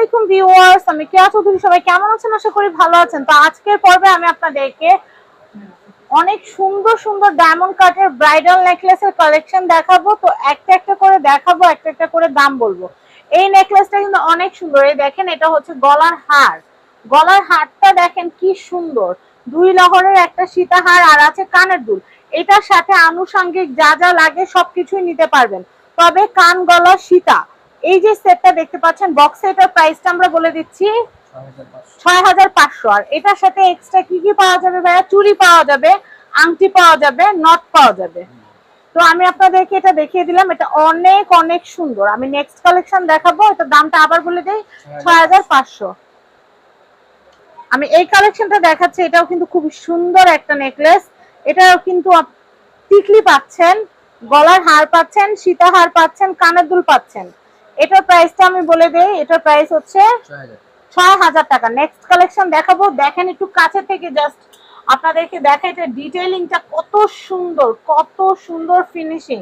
আলাইকুম ভিউয়ার্স, আমি কেয়া চৌধুরী, সবাই কেমন আছেন? আশা করি ভালো আছেন। তো আজকের পর্বে আমি আপনাদেরকে অনেক সুন্দর সুন্দর ডায়মন্ড কাটের ব্রাইডাল নেকলেসের কালেকশন দেখাবো। তো একটা একটা করে দেখাবো, একটা একটা করে দাম বলব। এই নেকলেসটা কিন্তু অনেক সুন্দর। এই দেখেন, এটা হচ্ছে গলার হার। গলার হারটা দেখেন কি সুন্দর। দুই লহরের একটা সীতাহার আর আছে কানের দুল। এটার সাথে আনুষঙ্গিক যা যা লাগে সবকিছুই নিতে পারবেন। তবে কান, গলা, সীতা। এই যে সেটটা দেখতে পাচ্ছেন বক্সে এটার প্রাইসটা আমরা বলে দিচ্ছি ছয় হাজার পাঁচশো। আর এটার সাথে এক্সট্রা কি কি পাওয়া যাবে ভাইয়া? চুড়ি পাওয়া যাবে, আংটি পাওয়া যাবে নট পাওয়া যাবে। তো আমি আপনাদেরকে এটা দেখিয়ে দিলাম, এটা অনেক অনেক সুন্দর। আমি নেক্সট কালেকশন দেখাবো এটা দামটা আবার বলে দিই, ছয় হাজার পাঁচশো। আমি এই কালেকশনটা দেখাচ্ছি, এটাও কিন্তু খুব সুন্দর একটা নেকলেস এটাও কিন্তু টিকলি পাচ্ছেন, গলার হার পাচ্ছেন, সীতাহার পাচ্ছেন, কানের দুল পাচ্ছেন। এটার প্রাইসটা আমি বলে দেই এটার প্রাইস হচ্ছে ছয় হাজার। টাকা। নেক্সট কালেকশন দেখাবো। দেখেন একটু কাছে থেকে জাস্ট আপনাদেরকে দেখা এটা ডিটেইলিংটা কত সুন্দর কত সুন্দর ফিনিশিং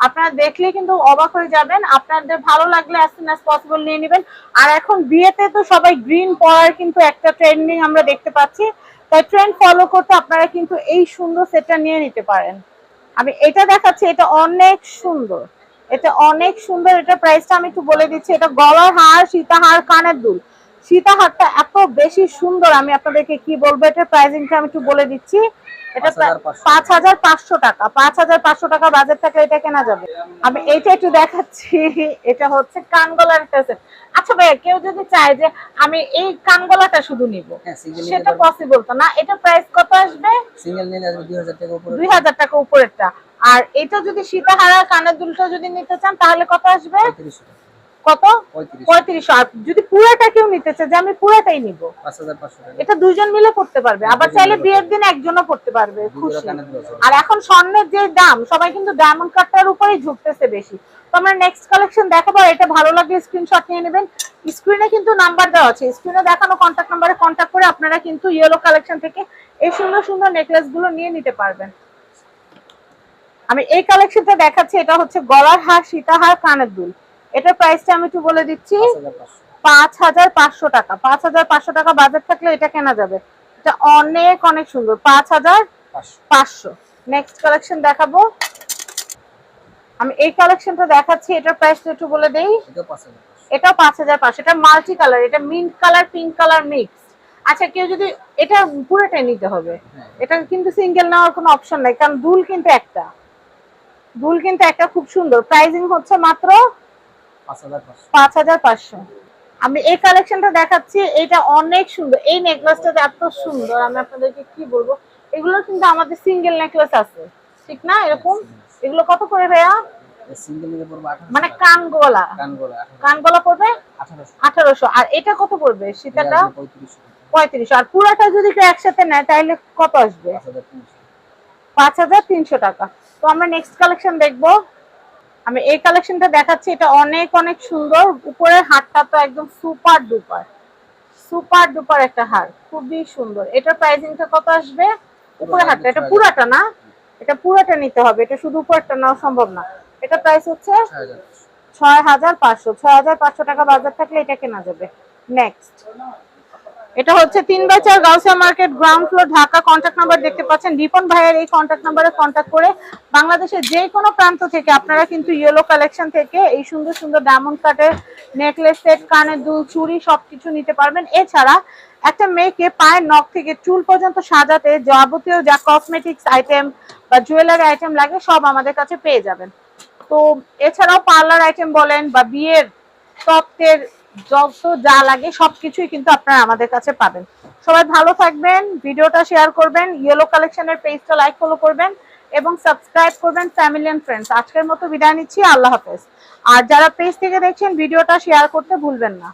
আপনারা দেখলে কিন্তু অবাক হয়ে যাবেন। আপনাদের ভালো লাগলে অ্যাজ সুন অ্যাজ পসিবল নিয়ে নেবেন। আর এখন বিয়েতে তো সবাই গ্রিন পরার কিন্তু একটা ট্রেন্ডিং আমরা দেখতে পাচ্ছি। তাই ট্রেন্ড ফলো করতে আপনারা কিন্তু এই সুন্দর সেটটা নিয়ে নিতে পারেন। আমি এটা দেখাচ্ছি এটা অনেক সুন্দর। এটা অনেক সুন্দর এটা প্রাইসটা আমি একটু বলে দিচ্ছি। এটা গলার হার সীতাহার কানের দুল। সীতাহারটা এত বেশি সুন্দর আমি আপনাদেরকে কি বলব এটার প্রাইসিংটা আমি একটু বলে দিচ্ছি। এটা পাঁচ হাজার পাঁচশো টাকা। পাঁচ হাজার পাঁচশো টাকা বাজেট থাকলে এটা কেনা যাবে। আমি এইটা একটু দেখাচ্ছি এটা হচ্ছে কানগলার set। আচ্ছা ভাইয়া কেউ যদি চায় যে আমি এই কানগলাটা শুধু নিব হ্যাঁ সেটা পসিবল তো না? এটা প্রাইস কত আসবে? সিঙ্গেল নিলে আসবে দুই হাজার টাকা উপরে দুই হাজার টাকা উপরেরটা। আর এটা যদি সীতাহারা কানের দুলটা যদি নিতে চান তাহলে কত আসবে? কত? পঁয়ত্রিশ পঁয়ত্রিশ আর যদি পুরাটা কেউ নিতে চায় যে আমি পুরাটাই নিব। এটা দুজন মিলে পড়তে পারবে। আবার চাইলে বিয়ের দিন একজনও পড়তে পারবে। খুশি। আর এখন স্বর্ণের যে দাম সবাই কিন্তু ডায়মন্ড কাটটার উপরেই ঝুঁকতেছে বেশি। তো আমরা নেক্সট কালেকশন দেখাবো। এটা ভালো লাগলে স্ক্রিনশট নিয়ে নেবেন। স্ক্রিনে কিন্তু নাম্বার দেওয়া আছে। স্ক্রিনে দেখানো কন্ট্যাক্ট নাম্বারে কন্ট্যাক্ট করে আপনারা কিন্তু ইয়েলো কালেকশন থেকে এই সুন্দর সুন্দর নেকলেসগুলো নিয়ে নিতে পারবেন। আমি এই কালেকশনটা দেখাচ্ছি এটা হচ্ছে গলার হার সীতাহার কানের দুল। এটার প্রাইসটা আমি একটু বলে দিচ্ছি পাঁচ হাজার পাঁচশো টাকা। পাঁচ হাজার পাঁচশো টাকা বাজেট থাকলে এটা কেনা যাবে। এটা অনেক অনেক সুন্দর। পাঁচ হাজার পাঁচশো। নেক্সট কালেকশন দেখাবো। আমি এই কালেকশনটা দেখাচ্ছি এটার প্রাইসটা একটু বলে দেই। এটাও পাঁচ হাজার পাঁচশো। এটাও পাঁচ হাজার পাঁচশো। এটা মাল্টি কালার এটা mint colour pink colour mix আচ্ছা কেউ যদি এটা পুরোটাই নিতে হবে। হ্যাঁ। এটা কিন্তু সিঙ্গেল নেওয়ার কোনো অপশন নাই কারণ দুল কিন্তু একটা। দুল কিন্তু একটা খুব সুন্দর। প্রাইসিং হচ্ছে মাত্র পাঁচ হাজার পাঁচশো। আমি এই কালেকশনটা দেখাচ্ছি এটা অনেক সুন্দর। এই নেকলেসটা এত সুন্দর আমি আপনাদেরকে কি বলব? এগুলো কিন্তু আমাদের সিঙ্গেল নেকলেস আছে। ঠিক না? এরকম? এগুলো কত করে ভাইয়া? মানে টাকা। কান গলা কান গলা পড়বে? আঠারোশো। আর এটা কত পড়বে সীতাটা? পঁয়ত্রিশশো পঁয়ত্রিশ আর পুরাটা যদি একসাথে নেয় তাহলে কত আসবে? পাঁচ হাজার তিনশো টাকা। তো আমরা নেক্সট কালেকশন দেখব। আমি এই কালেকশনটা দেখাচ্ছি এটা অনেক অনেক সুন্দর। উপরের হারটা তো একদম সুপার ডুপার সুপার ডুপার একটা হার খুবই সুন্দর। এটার প্রাইসিংটা কত আসবে? উপরের হারটা এটা পুরাটা না? এটা পুরাটা নিতে হবে এটা শুধু উপরেরটা নেওয়া সম্ভব না। এটা প্রাইস হচ্ছে। ছয় হাজার। পাঁচশো। ছয় হাজার পাঁচশো টাকা বাজার থাকলে এটা কেনা যাবে। নেক্সট এটা হচ্ছে তিন বাই চার Gausia market ground floor Dhaka. Contact number দেখতে পাচ্ছেন। রিপন ভাইয়ের এই কন্ট্যাক্ট নাম্বারে কন্ট্যাক্ট করে বাংলাদেশের যে কোনো প্রান্ত থেকে আপনারা কিন্তু ইয়েলো কালেকশন থেকে এই সুন্দর সুন্দর ডায়মন্ড কাটের নেকলেস সেট কানের দুল, চুড়ি সবকিছু নিতে পারবেন। এছাড়া একটা মেয়েকে পায়ের নখ থেকে চুল পর্যন্ত সাজাতে যাবতীয় যা কসমেটিক্স আইটেম বা জুয়েলারি আইটেম লাগে, সব আমাদের কাছে পেয়ে যাবেন। তো এছাড়াও পার্লার আইটেম বলেন বা বিয়ের তত্ত্বের যত যা লাগে সবকিছুই কিন্তু আপনারা আমাদের কাছে পাবেন। সবাই ভালো থাকবেন, ভিডিওটা শেয়ার করবেন ইয়েলো কালেকশনের পেজটা লাইক ফলো করবেন এবং সাবস্ক্রাইব করবেন ফ্যামিলি এন্ড ফ্রেন্ডস আজকের মতো বিদায় নিচ্ছি, আল্লাহ হাফেজ। আর যারা পেজ থেকে দেখছেন, ভিডিওটা শেয়ার করতে ভুলবেন না।